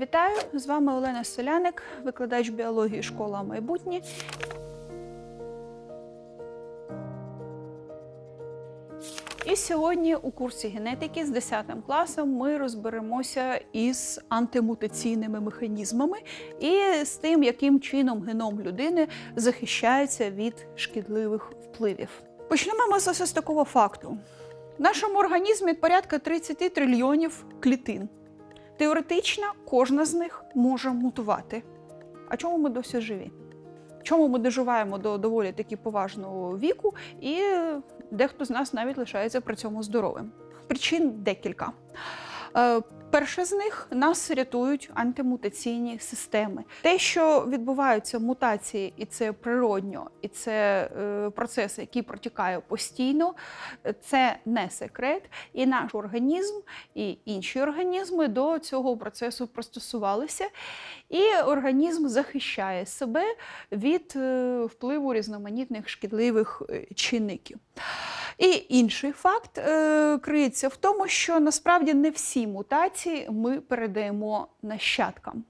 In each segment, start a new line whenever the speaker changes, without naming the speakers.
Вітаю! З вами Олена Соляник, викладач біології школа майбутнє. І сьогодні у курсі генетики з 10 класом ми розберемося із антимутаційними механізмами і з тим, яким чином геном людини захищається від шкідливих впливів. Почнемо ми з ось такого факту. В нашому організмі порядка 30 трильйонів клітин. Теоретично кожна з них може мутувати. А чому ми досі живі? Чому ми доживаємо до доволі таки поважного віку, і дехто з нас навіть лишається при цьому здоровим? Причин декілька. Е, Перше з них нас рятують антимутаційні системи. Те, що відбуваються мутації, і це природньо, і це е, процес, який протікає постійно, це не секрет. І наш організм, і інші організми до цього процесу пристосувалися, і організм захищає себе від е, впливу різноманітних шкідливих е, чинників. І інший факт е, криється в тому, що насправді не всі мутації ми передаємо нащадкам.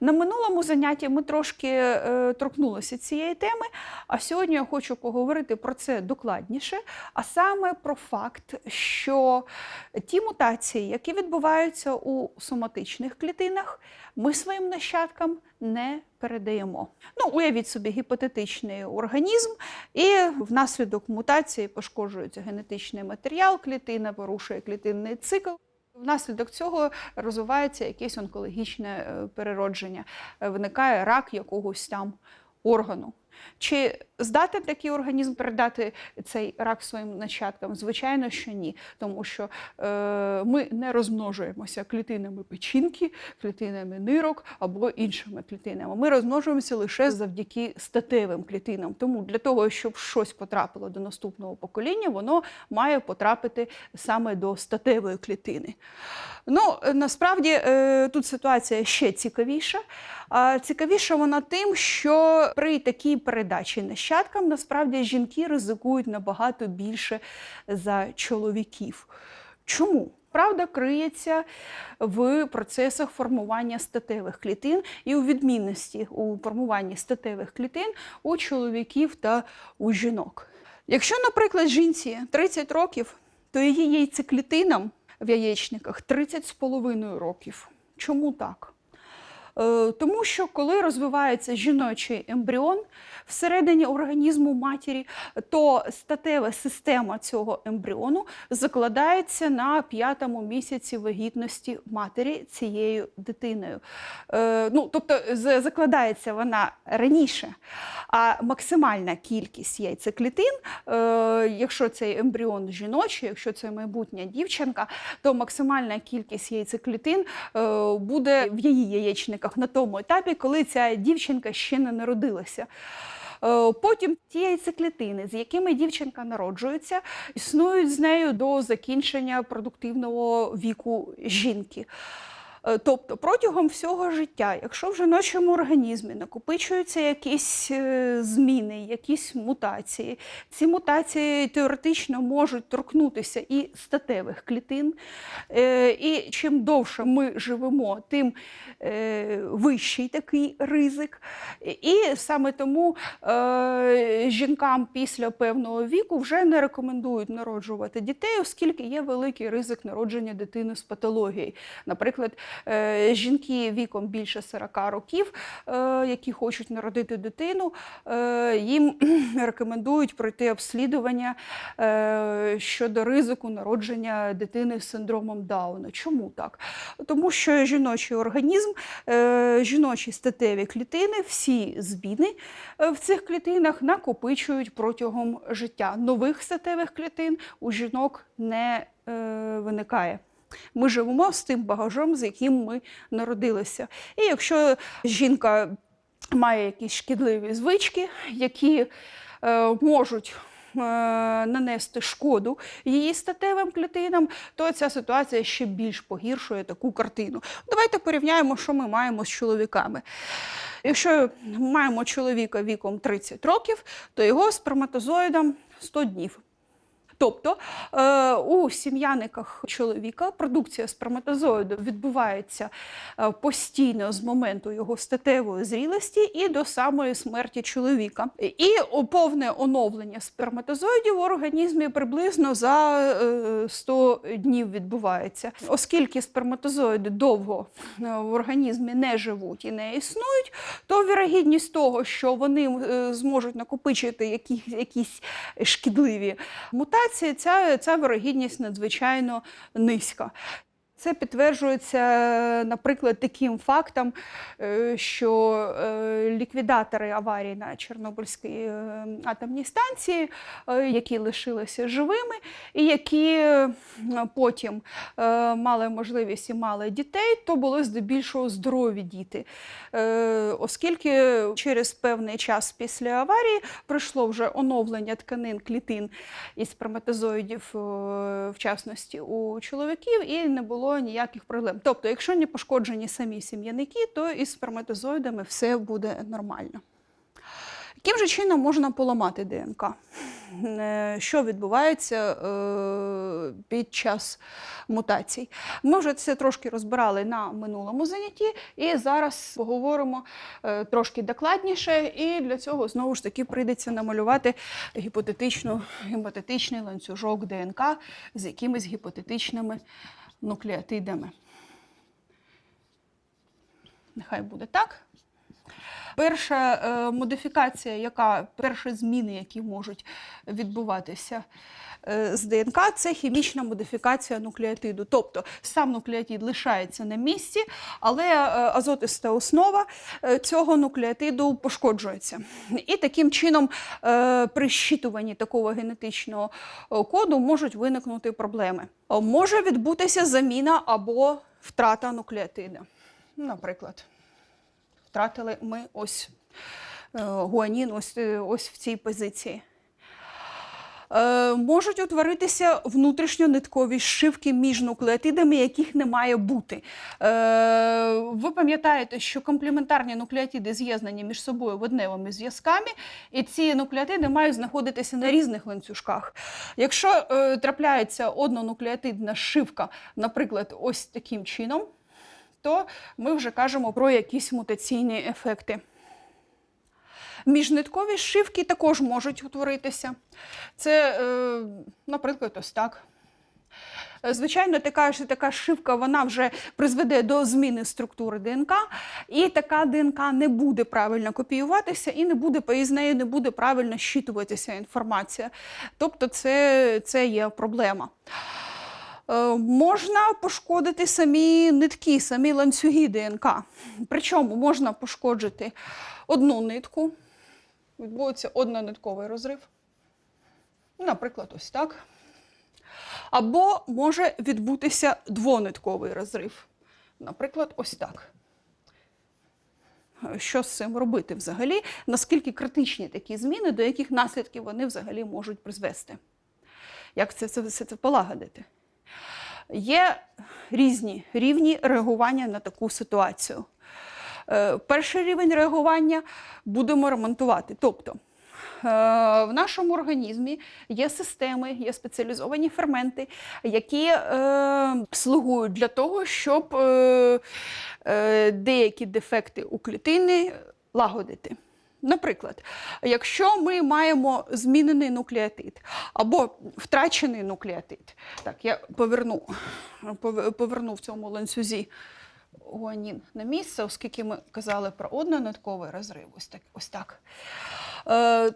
На минулому занятті ми трошки е, торкнулися цієї теми, а сьогодні я хочу поговорити про це докладніше, а саме про факт, що ті мутації, які відбуваються у соматичних клітинах, ми своїм нащадкам не передаємо. Ну, уявіть собі гіпотетичний організм, і внаслідок мутації пошкоджується генетичний матеріал, клітина порушує клітинний цикл. Внаслідок цього розвивається якесь онкологічне е, переродження, Е, виникає рак якогось там органу. Чи здатен такий організм передати цей рак своїм нащадкам? Звичайно, що ні, тому що е, ми не розмножуємося клітинами печінки, клітинами нирок або іншими клітинами. Ми розмножуємося лише завдяки статевим клітинам. Тому для того, щоб щось потрапило до наступного покоління, воно має потрапити саме до статевої клітини. Ну, е, насправді е, тут ситуація ще цікавіша. Цікавіша вона тим, що при такій передачі нащадкам насправді жінки ризикують набагато більше за чоловіків. Чому? Правда криється в процесах формування статевих клітин і у відмінності у формуванні статевих клітин у чоловіків та у жінок. Якщо, наприклад, жінці 30 років, то її яйцеклітинам в яєчниках 30 з половиною років. Чому так? Е, Тому що коли розвивається жіночий ембріон всередині організму матері, то статева система цього ембріону закладається на п'ятому місяці вагітності матері цією дитиною. Е, Ну, тобто закладається вона раніше, а максимальна кількість яйцеклітин, е, якщо цей ембріон жіночий, якщо це майбутня дівчинка, то максимальна кількість яйцеклітин е, буде в її яєчниках на тому етапі, коли ця дівчинка ще не народилася. Е, Потім ті яйцеклітини, з якими дівчинка народжується, існують з нею до закінчення продуктивного віку жінки. Е, Тобто протягом всього життя, якщо в жіночому організмі накопичуються якісь е, зміни, якісь мутації, ці мутації теоретично можуть торкнутися і статевих клітин. Е, І чим довше ми живемо, тим вищий такий ризик. І саме тому жінкам після певного віку вже не рекомендують народжувати дітей, оскільки є великий ризик народження дитини з патологією. Наприклад, жінки віком більше 40 років, е, які хочуть народити дитину, е, їм рекомендують пройти обслідування е, щодо ризику народження дитини з синдромом Дауна. Чому так? Тому що жіночий організм, е, жіночі статеві клітини, всі зміни е, в цих клітинах накопичують протягом життя. Нових статевих клітин у жінок не е, виникає. Ми живемо з тим багажом, з яким ми народилися. І якщо жінка має якісь шкідливі звички, які е, можуть нанести шкоду її статевим клітинам, то ця ситуація ще більш погіршує таку картину. Давайте порівняємо, що ми маємо з чоловіками. Якщо маємо чоловіка віком 30 років, то його сперматозоїдам 100 днів. Тобто е, у сім'яниках чоловіка продукція сперматозоїду відбувається е, постійно з моменту його статевої зрілості і до самої смерті чоловіка. І повне оновлення сперматозоїдів в організмі приблизно за е, 100 днів відбувається. Оскільки сперматозоїди довго е, в організмі не живуть і не існують, то вірогідність того, що вони е, зможуть накопичити які, якісь шкідливі мутації, ця, ця вирогідність надзвичайно низька. Це підтверджується, наприклад, таким фактом, е, що е, ліквідатори аварії на Чорнобильській е, атомній станції, які лишилися живими, і які потім мали можливість і мали дітей, то були здебільшого здорові діти. Оскільки через певний час після аварії пройшло вже оновлення тканин клітин і сперматозоїдів, в частності у чоловіків, і не було ніяких проблем. Тобто, якщо не пошкоджені самі сім'яники, то із сперматозоїдами все буде нормально. Яким же чином можна поламати ДНК? Е, Що відбувається е, під час мутацій? Ми вже це трошки розбирали на минулому занятті, і зараз поговоримо е, трошки докладніше. І для цього знову ж таки прийдеться намалювати гіпотетичний ланцюжок ДНК з якимись гіпотетичними нуклеотидами. Нехай буде так. Перша е, модифікація, яка перші зміни, які можуть відбуватися е, з ДНК, це хімічна модифікація нуклеотиду. Тобто сам нуклеотид лишається на місці, але е, азотиста основа е, цього нуклеотиду пошкоджується. І таким чином е, при щитуванні такого генетичного е, коду можуть виникнути проблеми. Може відбутися заміна або втрата нуклеотида. Наприклад втратили ми ось е, гуанін ось, е, ось в цій позиції. Е, можуть утворитися внутрішньониткові зшивки між нуклеотидами, яких не має бути. Ви пам'ятаєте, що комплементарні нуклеотиди з'єднані між собою водневими зв'язками, і ці нуклеотиди мають знаходитися на різних ланцюжках. Якщо трапляється однонуклеотидна зшивка, наприклад, ось таким чином, то ми вже кажемо про якісь мутаційні ефекти. Міжниткові зшивки також можуть утворитися. Це, е, наприклад, ось так. Звичайно, така така шивка вона вже призведе до зміни структури ДНК, і така ДНК не буде правильно копіюватися, і не буде з нею не буде правильно щитуватися інформація. Тобто, це, це є проблема. Е, Можна пошкодити самі нитки, самі ланцюги ДНК. Причому можна пошкоджити одну нитку, відбудеться однонитковий розрив. Наприклад, ось так. Або може відбутися двонитковий розрив. Наприклад, ось так. Що з цим робити взагалі? Наскільки критичні такі зміни, до яких наслідків вони взагалі можуть призвести? Як це, це, все це полагодити? Є різні рівні реагування на таку ситуацію. Е, Перший рівень реагування будемо ремонтувати. Тобто, е, в нашому організмі є системи, є спеціалізовані ферменти, які е, слугують для того, щоб деякі дефекти у клітини лагодити. Наприклад, якщо ми маємо змінений нуклеотид або втрачений нуклеотид, так, я поверну, поверну в цьому ланцюзі гуанін на місце, оскільки ми казали про однонитковий розрив, ось так. Ось так. Е,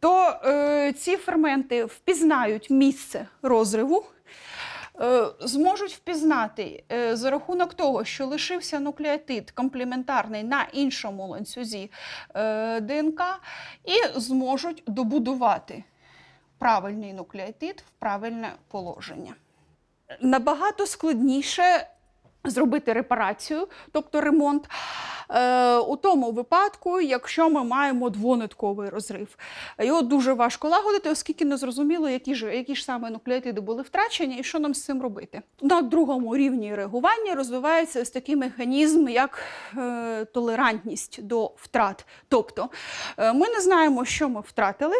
то е, ці ферменти впізнають місце розриву, зможуть впізнати е, за рахунок того, що лишився нуклеотид комплементарний на іншому ланцюзі е, ДНК, і зможуть добудувати правильний нуклеотид в правильне положення. Набагато складніше зробити репарацію, тобто ремонт. Е, у тому випадку, якщо ми маємо двонитковий розрив. Його дуже важко лагодити, оскільки не зрозуміло, які ж, які ж саме нуклеотиди були втрачені і що нам з цим робити. На другому рівні реагування розвивається ось такий механізм, як е, толерантність до втрат. Тобто е, ми не знаємо, що ми втратили,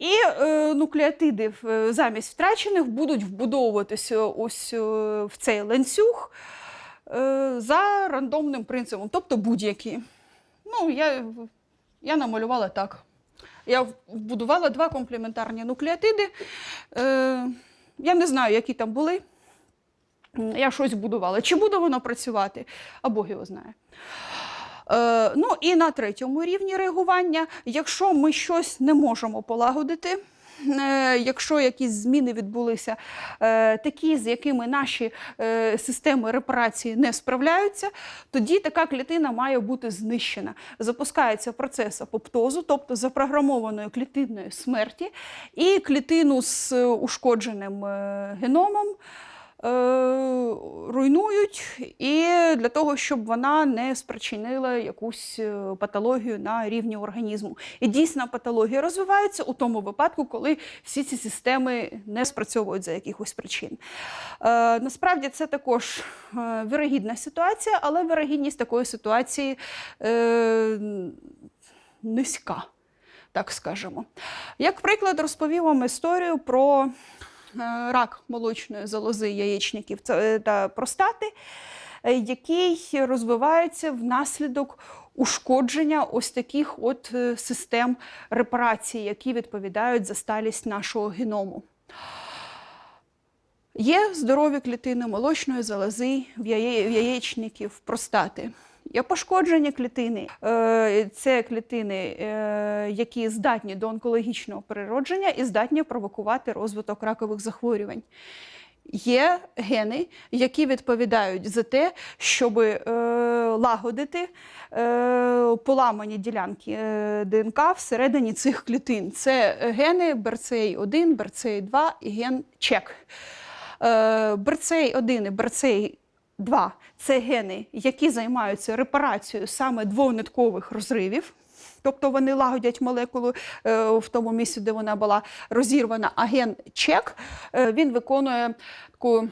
і е, нуклеотиди замість втрачених будуть вбудовуватися ось е, в цей ланцюг е, за рандомним принципом, тобто будь-які. Ну, я, я намалювала так. Я вбудувала два комплементарні нуклеотиди. Е, я не знаю, які там були. Я щось будувала. Чи буде воно працювати? А Бог його знає. Е, ну і на третьому рівні реагування, якщо ми щось не можемо полагодити, е, якщо якісь зміни відбулися, е, такі, з якими наші е, системи репарації не справляються, тоді така клітина має бути знищена. Запускається процес апоптозу, тобто запрограмованої клітинної смерті, і клітину з е, ушкодженим е, геномом е, руйнують, і для того, щоб вона не спричинила якусь е, патологію на рівні організму. І дійсно патологія розвивається у тому випадку, коли всі ці системи не спрацьовують за якихось причин. Е, насправді це також е, вірогідна ситуація, але вірогідність такої ситуації е, низька. Так скажемо. Як приклад, розповів вам історію про е, рак молочної залози яєчників та простати, е, який розвивається внаслідок ушкодження ось таких от е, систем репарації, які відповідають за сталість нашого геному. Є здорові клітини молочної залози, в яєчників, простати. Є пошкоджені клітини. Е, Це клітини, е, які здатні до онкологічного переродження і здатні провокувати розвиток ракових захворювань. Є гени, які відповідають за те, щоб е, лагодити поламані ділянки ДНК всередині цих клітин. Це гени BRCA1, BRCA2 і ген ЧЕК. Е, BRCA1 і BRCA2 – це гени, які займаються репарацією саме двониткових розривів. Тобто вони лагодять молекулу е, в тому місці, де вона була розірвана, а ген чек е, він виконує таку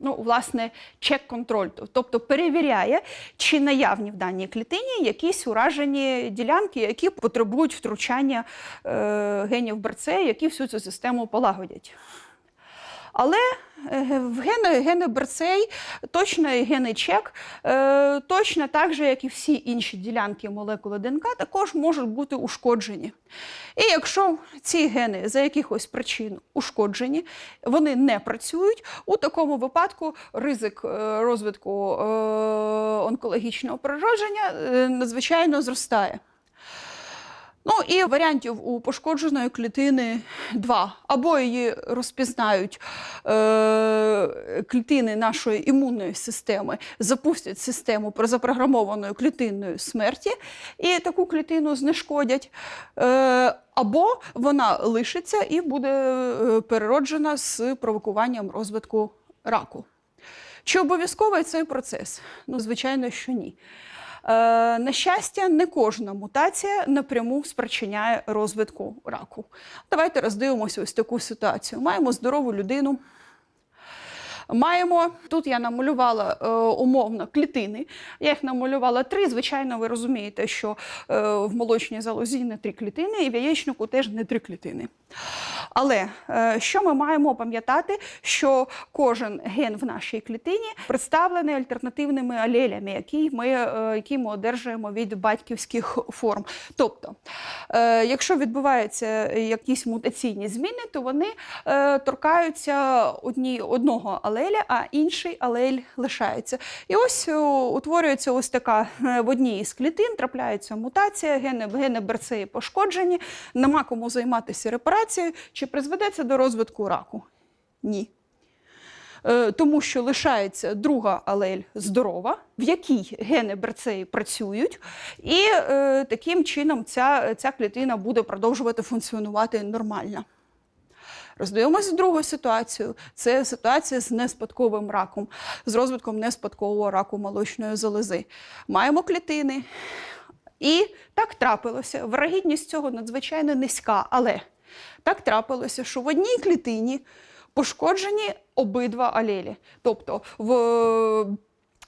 ну, власне, чек-контроль, тобто перевіряє, чи наявні в даній клітині якісь уражені ділянки, які потребують втручання е, генів БРЦ, які всю цю систему полагодять. Але е, в гени, гени Берцей, точно гени чек, е, точно так же, як і всі інші ділянки молекули ДНК, також можуть бути ушкоджені. І якщо ці гени за якихось причин ушкоджені, вони не працюють, у такому випадку ризик е, розвитку онкологічного переродження е, надзвичайно зростає. Ну і варіантів у пошкодженої клітини два. Або її розпізнають е, клітини нашої імунної системи, запустять систему про запрограмованої клітинної смерті, і таку клітину знешкодять. Е, або вона лишиться і буде е, перероджена з провокуванням розвитку раку. Чи обов'язковий цей процес? Ну, звичайно, що ні. Е, на щастя, не кожна мутація напряму спричиняє розвитку раку. Давайте роздивимося ось таку ситуацію. Маємо здорову людину. Маємо, тут я намалювала е, умовно клітини. Я їх намалювала три. Звичайно, ви розумієте, що е, в молочній залозі не три клітини, і в яєчнику теж не три клітини. Але е, що ми маємо пам'ятати, що кожен ген в нашій клітині представлений альтернативними алелями, які ми, е, які ми одержуємо від батьківських форм. Тобто, е, якщо відбуваються якісь мутаційні зміни, то вони торкаються одні, одного алеля, а інший алель лишається. І ось утворюється ось така в одній із клітин, трапляється мутація, гени, гени берцеї пошкоджені, нема кому займатися репарацією. Чи призведе це до розвитку раку? Ні. Е, Тому що лишається друга алель здорова, в якій гени берцеї працюють, і е, таким чином ця, ця клітина буде продовжувати функціонувати нормально. Роздивимося другу ситуацію. Це ситуація з неспадковим раком, з розвитком неспадкового раку молочної залози. Маємо клітини. І так трапилося. Вирогідність цього надзвичайно низька, але так трапилося, що в одній клітині пошкоджені обидва алелі. Тобто в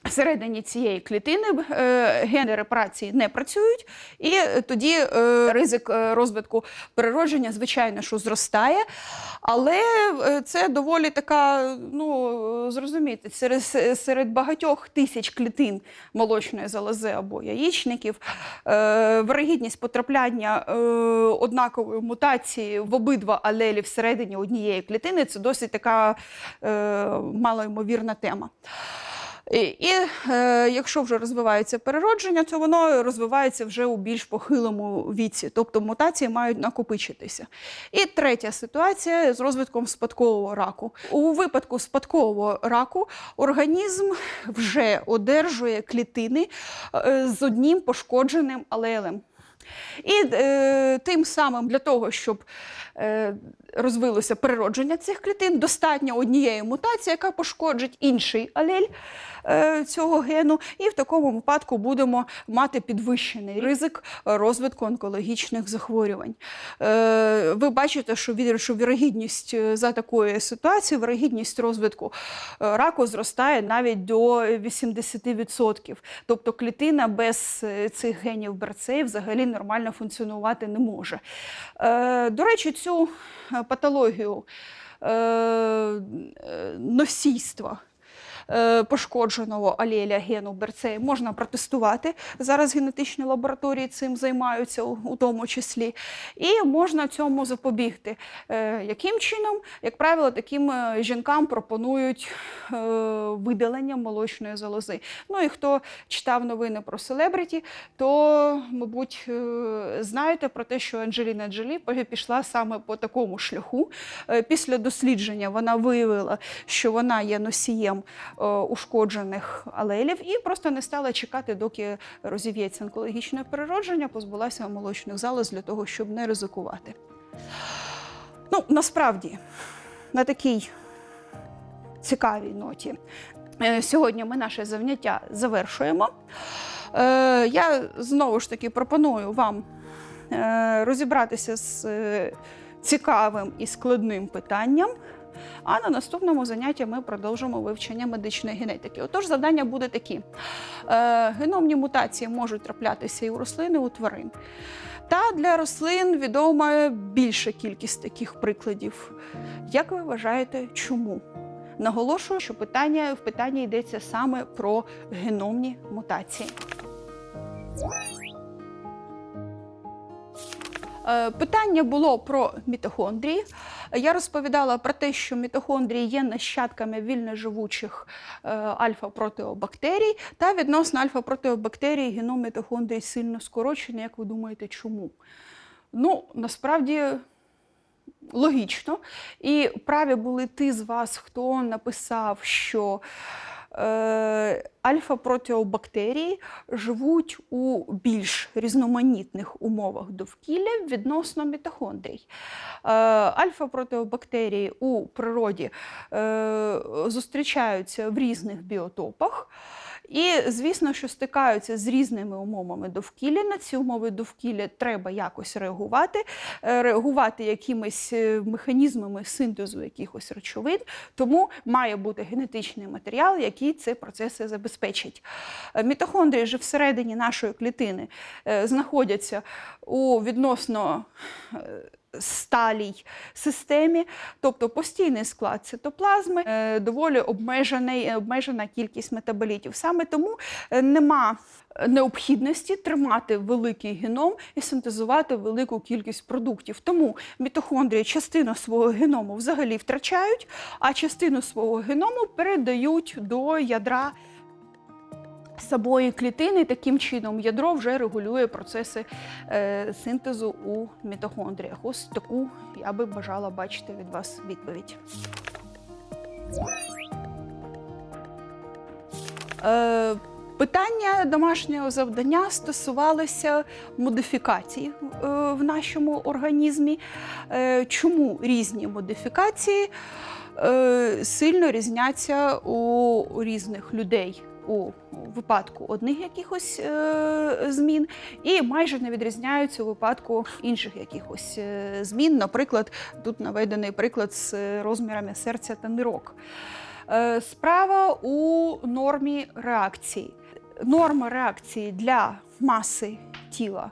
Всередині цієї клітини е, гени репарації не працюють, і тоді е, ризик е, розвитку переродження, звичайно, що зростає. Але це доволі така, ну зрозумієте, серед, серед багатьох тисяч клітин молочної залози або яєчників вирогідність потрапляння однакової мутації в обидва алелі всередині однієї клітини це досить така малоймовірна тема. І, і е, якщо вже розвивається переродження, то воно розвивається вже у більш похилому віці, тобто мутації мають накопичитися. І третя ситуація з розвитком спадкового раку. У випадку спадкового раку організм вже одержує клітини е, з одним пошкодженим алелем. І е, тим самим для того, щоб е, розвилося переродження цих клітин, достатньо однієї мутації, яка пошкоджить інший алель цього гену, і в такому випадку будемо мати підвищений ризик розвитку онкологічних захворювань. Е, ви бачите, що, вір- вірогідність е, за такої ситуації, вірогідність розвитку е, раку зростає навіть до 80%. Тобто клітина без е, цих генів берцей взагалі нормально функціонувати не може. Е, До речі, цю е, патологію е, е, носійства. Е, Пошкодженого алеля гену берцеї можна протестувати. Зараз генетичні лабораторії цим займаються, у тому числі, і можна цьому запобігти. Е, Яким чином? Як правило, таким е, жінкам пропонують видалення молочної залози. Ну і хто читав новини про селебриті, то, мабуть, знаєте про те, що Анджеліна Джолі пішла саме по такому шляху. Після дослідження вона виявила, що вона є носієм ушкоджених алелів і просто не стала чекати, доки розів'ється онкологічне переродження, позбулася молочних залоз для того, щоб не ризикувати. Ну, насправді, на такій цікавій ноті. е, Сьогодні ми наше заняття завершуємо. Е, Я знову ж таки пропоную вам е, розібратися з е, цікавим і складним питанням. А на наступному занятті ми продовжимо вивчення медичної генетики. Отож, завдання буде такі: Е, геномні мутації можуть траплятися і у рослин, і у тварин. Та для рослин відома більша кількість таких прикладів. Як ви вважаєте, чому? Наголошую, що питання в питанні йдеться саме про геномні мутації. Е, Питання було про мітохондрії. Я розповідала про те, що мітохондрії є нащадками вільноживучих е, альфа-протеобактерій, та відносно альфа-протеобактерій геном мітохондрій сильно скорочений. Як ви думаєте, чому? Ну, насправді логічно. І праві були ті з вас, хто написав, що е, альфа-протеобактерії живуть у більш різноманітних умовах довкілля відносно мітохондрій. Е, альфа-протеобактерії у природі е, зустрічаються в різних біотопах. І, звісно, що стикаються з різними умовами довкілля. На ці умови довкілля треба якось реагувати, е, реагувати якимись е, механізмами синтезу якихось речовин. Тому має бути генетичний матеріал, який ці процеси забезпечить. Е, Мітохондрії ж всередині нашої клітини знаходяться у відносно сталій системі, тобто постійний склад цитоплазми, е, доволі обмежений, обмежена кількість метаболітів. Саме тому е, нема необхідності тримати великий геном і синтезувати велику кількість продуктів. Тому мітохондрії частину свого геному взагалі втрачають, а частину свого геному передають до ядра самої клітини. Таким чином ядро вже регулює процеси е, синтезу у мітохондріях. Ось таку я би бажала бачити від вас відповідь. Е, Питання домашнього завдання стосувалося модифікацій е, в нашому організмі. Чому різні модифікації сильно різняться у різних людей? У випадку одних якихось е, змін, і майже не відрізняються у випадку інших якихось е, змін. Наприклад, тут наведений приклад з е, розмірами серця та нирок. Е, Справа у нормі реакції. Норма реакції для маси тіла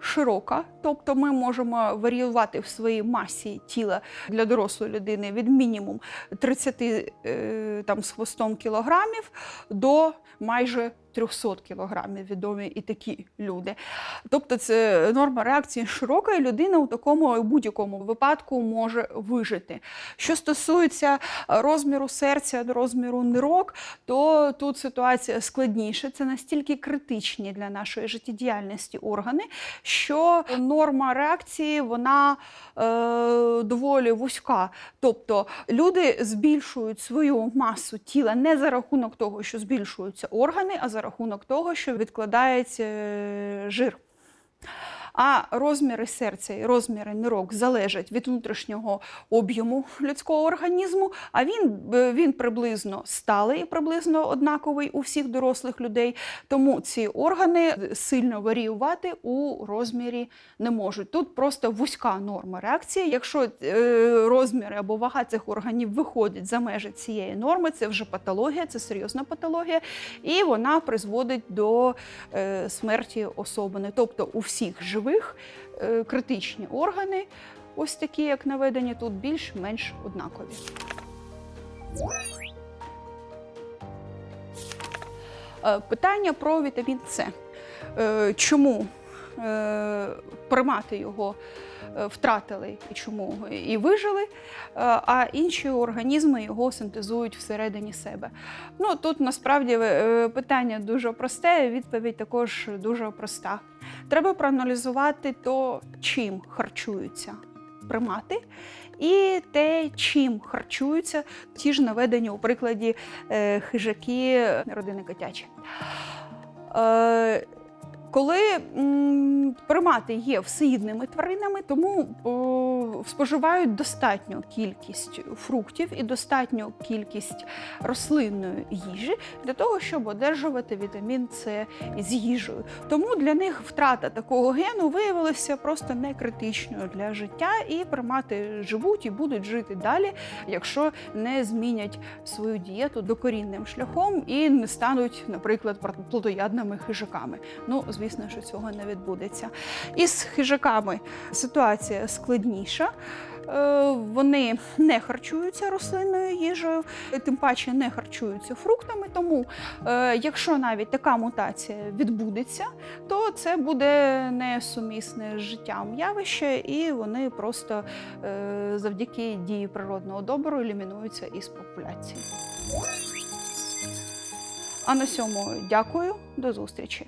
широка, тобто ми можемо варіювати в своїй масі тіла для дорослої людини від мінімум 30 е, там, з хвостом кілограмів до майже 300 кілограмів. Відомі і такі люди. Тобто, це норма реакції широка, і людина у такому будь-якому випадку може вижити. Що стосується розміру серця до розміру нирок, то тут ситуація складніша. Це настільки критичні для нашої життєдіяльності органи, що норма реакції вона е, доволі вузька. Тобто люди збільшують свою масу тіла не за рахунок того, що збільшуються органи, а за рахунок того, що відкладається е, жир. А розміри серця і розміри нирок залежать від внутрішнього об'єму людського організму. А він, е, він приблизно сталий, приблизно однаковий у всіх дорослих людей. Тому ці органи сильно варіювати у розмірі не можуть. Тут просто вузька норма реакції. Якщо е, розміри або вага цих органів виходять за межі цієї норми, це вже патологія, це серйозна патологія, і вона призводить до е, смерті особини. Тобто у всіх живих е, критичні органи, ось такі, як наведені тут, більш-менш однакові. Е, Питання про вітамін С. Е, Чому приймати його втратили і чому і вижили, е, а інші організми його синтезують всередині себе. Ну тут насправді е, питання дуже просте, відповідь також дуже проста. Треба проаналізувати то, чим харчуються примати, і те, чим харчуються ті ж наведені у прикладі е, хижаки родини котячі. Коли примати є всеїдними тваринами, тому споживають достатню кількість фруктів і достатню кількість рослинної їжі для того, щоб одержувати вітамін С з їжею. Тому для них втрата такого гену виявилася просто не критичною для життя, і примати живуть і будуть жити далі, якщо не змінять свою дієту докорінним шляхом і не стануть, наприклад, плодоядними хижаками. Ну, звісно, що цього не відбудеться. Із хижаками ситуація складніша. Е, Вони не харчуються рослинною їжею, тим паче не харчуються фруктами. Тому, е, якщо навіть така мутація відбудеться, то це буде несумісне з життям явище, і вони просто е, завдяки дії природного добору елімінуються із популяції. А на цьому дякую, до зустрічі.